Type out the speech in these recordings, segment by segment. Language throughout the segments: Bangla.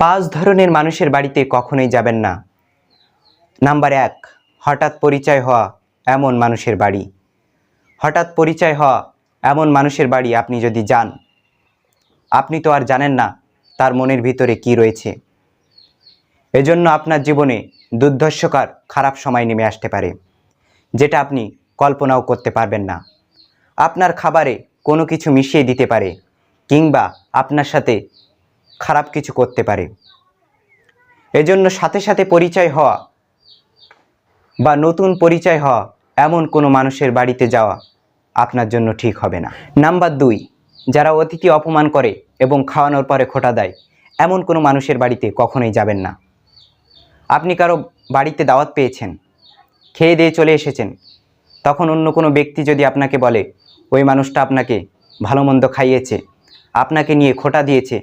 পাঁচ ধরনের মানুষের বাড়িতে কখনোই যাবেন না। নাম্বার এক, হঠাৎ পরিচয় হওয়া এমন মানুষের বাড়ি। হঠাৎ পরিচয় হওয়া এমন মানুষের বাড়ি আপনি যদি যান, আপনি তো আর জানেন না তার মনের ভিতরে কি রয়েছে। এজন্য আপনার জীবনে দুর্ধর্ষকার, খারাপ সময় নেমে আসতে পারে, যেটা আপনি কল্পনাও করতে পারবেন না। আপনার খাবারে কোনো কিছু মিশিয়ে দিতে পারে, কিংবা আপনার সাথে খারাপ কিছু করতে পারে। এজন্য সাথে সাথে পরিচয় হওয়া বা নতুন পরিচয় হওয়া এমন কোনো মানুষের বাড়িতে যাওয়া আপনার জন্য ঠিক হবে না। নাম্বার দুই, যারা অতিথি অপমান করে এবং খাওয়ানোর পরে খোটা দেয়, এমন কোনো মানুষের বাড়িতে কখনোই যাবেন না। আপনি কারও বাড়িতে দাওয়াত পেয়েছেন, খেয়ে দিয়ে চলে এসেছেন, তখন অন্য কোনো ব্যক্তি যদি আপনাকে বলে, ওই মানুষটা আপনাকে ভালো মন্দ খাইয়েছে, আপনাকে নিয়ে খোটা দিয়েছে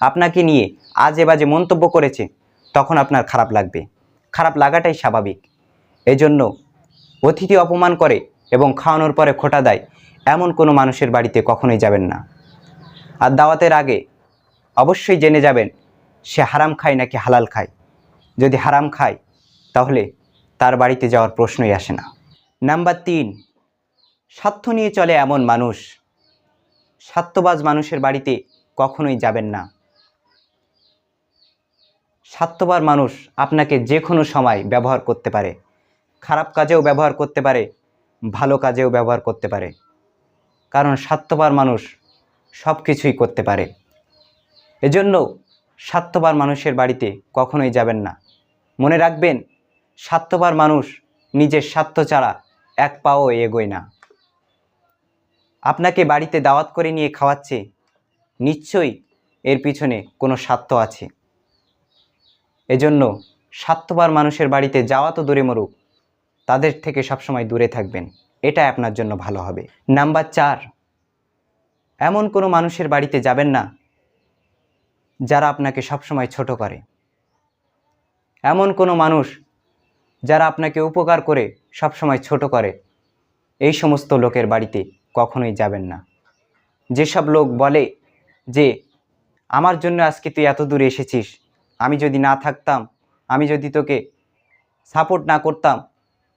আপনাকে নিয়ে আজে বাজে মন্তব্য করেছে, তখন আপনার খারাপ লাগবে। খারাপ লাগাটাই স্বাভাবিক। এজন্য অতিথি অপমান করে এবং খাওয়ানোর পরে খোটা দেয় এমন কোনো মানুষের বাড়িতে কখনোই যাবেন না। আর দাওয়াতের আগে অবশ্যই জেনে যাবেন, সে হারাম খায় নাকি হালাল খায়। যদি হারাম খায়, তাহলে তার বাড়িতে যাওয়ার প্রশ্নই আসে না। নাম্বার তিন, স্বার্থ নিয়ে চলে এমন মানুষ, স্বার্থবাজ মানুষের বাড়িতে কখনোই যাবেন না। স্বার্থবার মানুষ আপনাকে যে কোনো সময় ব্যবহার করতে পারে। খারাপ কাজেও ব্যবহার করতে পারে, ভালো কাজেও ব্যবহার করতে পারে। কারণ স্বার্থবার মানুষ সব কিছুই করতে পারে। এজন্য স্বার্থবার মানুষের বাড়িতে কখনোই যাবেন না। মনে রাখবেন স্বার্থবার মানুষ নিজের স্বার্থ ছাড়া এক পাও এগোয় না। আপনাকে বাড়িতে দাওয়াত করে নিয়ে খাওয়াচ্ছে, নিশ্চয়ই এর পিছনে কোনো স্বার্থ আছে। এজন্য স্বার্থবার মানুষের বাড়িতে যাওয়া তো দূরে মরুক, তাদের থেকে সবসময় দূরে থাকবেন এটা আপনার জন্য ভালো হবে। নাম্বার চার, এমন কোনো মানুষের বাড়িতে যাবেন না যারা আপনাকে সবসময় ছোট করে। এমন কোনো মানুষ যারা আপনাকে উপকার করে সবসময় ছোট করে, এই সমস্ত লোকের বাড়িতে কখনোই যাবেন না। যেসব লোক বলে যে, আমার জন্য আজকে তুই এত দূরে এসেছিস আমি যদি না থাকতাম, আমি যদি তোকে সাপোর্ট না করতাম,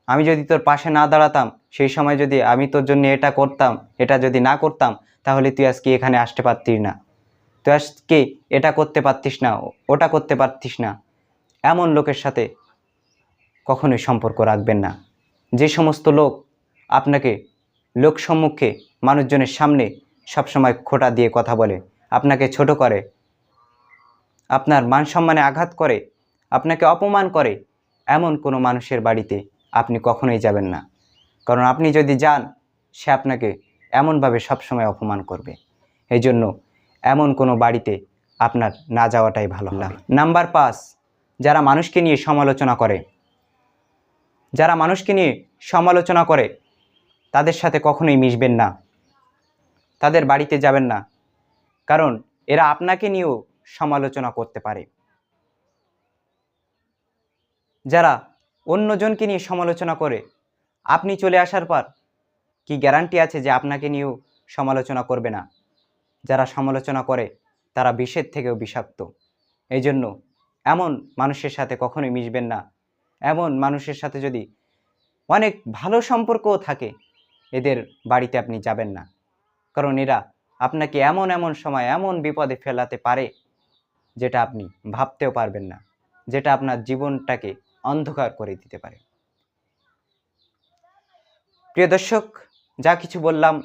আমি যদি তোর পাশে না দাঁড়াতাম, সেই সময় যদি আমি তোর জন্য এটা করতাম, এটা যদি না করতাম, তাহলে তুই আজকে এখানে আসতে পারতিস না। তুই আজকে এটা করতে পারতিস না, ওটা করতে পারতিস না। এমন লোকের সাথে কখনোই সম্পর্ক রাখবেন না। যে সমস্ত লোক আপনাকে লোক সম্মুখে মানুষজনের সামনে সবসময় খোটা দিয়ে কথা বলে, আপনাকে ছোট করে আপনার মান সম্মানে আঘাত করে, আপনাকে অপমান করে এমন কোনো মানুষের বাড়িতে আপনি কখনোই যাবেন না। কারণ আপনি যদি যান, সে আপনাকে এমনভাবে সবসময় অপমান করবে। এই জন্য এমন কোনো বাড়িতে আপনার না যাওয়াটাই ভালো না নাম্বার পাঁচ, যারা মানুষকে নিয়ে সমালোচনা করে, যারা মানুষকে নিয়ে সমালোচনা করে, তাদের সাথে কখনোই মিশবেন না। তাদের বাড়িতে যাবেন না। কারণ এরা আপনাকে নিয়েও সমালোচনা করতে পারে। যারা অন্যজনকে নিয়ে সমালোচনা করে, আপনি চলে আসার পর কি গ্যারান্টি আছে যে আপনাকে নিয়েও সমালোচনা করবে না? যারা সমালোচনা করে, তারা বিষের থেকেও বিষাক্ত। এই জন্য এমন মানুষের সাথে কখনোই মিশবেন না। এমন মানুষের সাথে যদি অনেক ভালো সম্পর্কও থাকে, এদের বাড়িতে আপনি যাবেন না। কারণ এরা আপনাকে এমন এমন সময় এমন বিপদে ফেলাতে পারে যেটা আপনি ভাবতেও পারবেন না, যেটা আপনার জীবনটাকে অন্ধকার করে দিতে পারে। প্রিয় দর্শক, যা কিছু বললাম,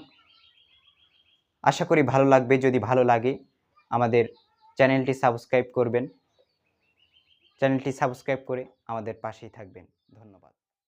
আশা করি ভালো লাগবে। যদি ভালো লাগে, আমাদের চ্যানেলটি সাবস্ক্রাইব করবেন। চ্যানেলটি সাবস্ক্রাইব করে আমাদের পাশেই থাকবেন। ধন্যবাদ।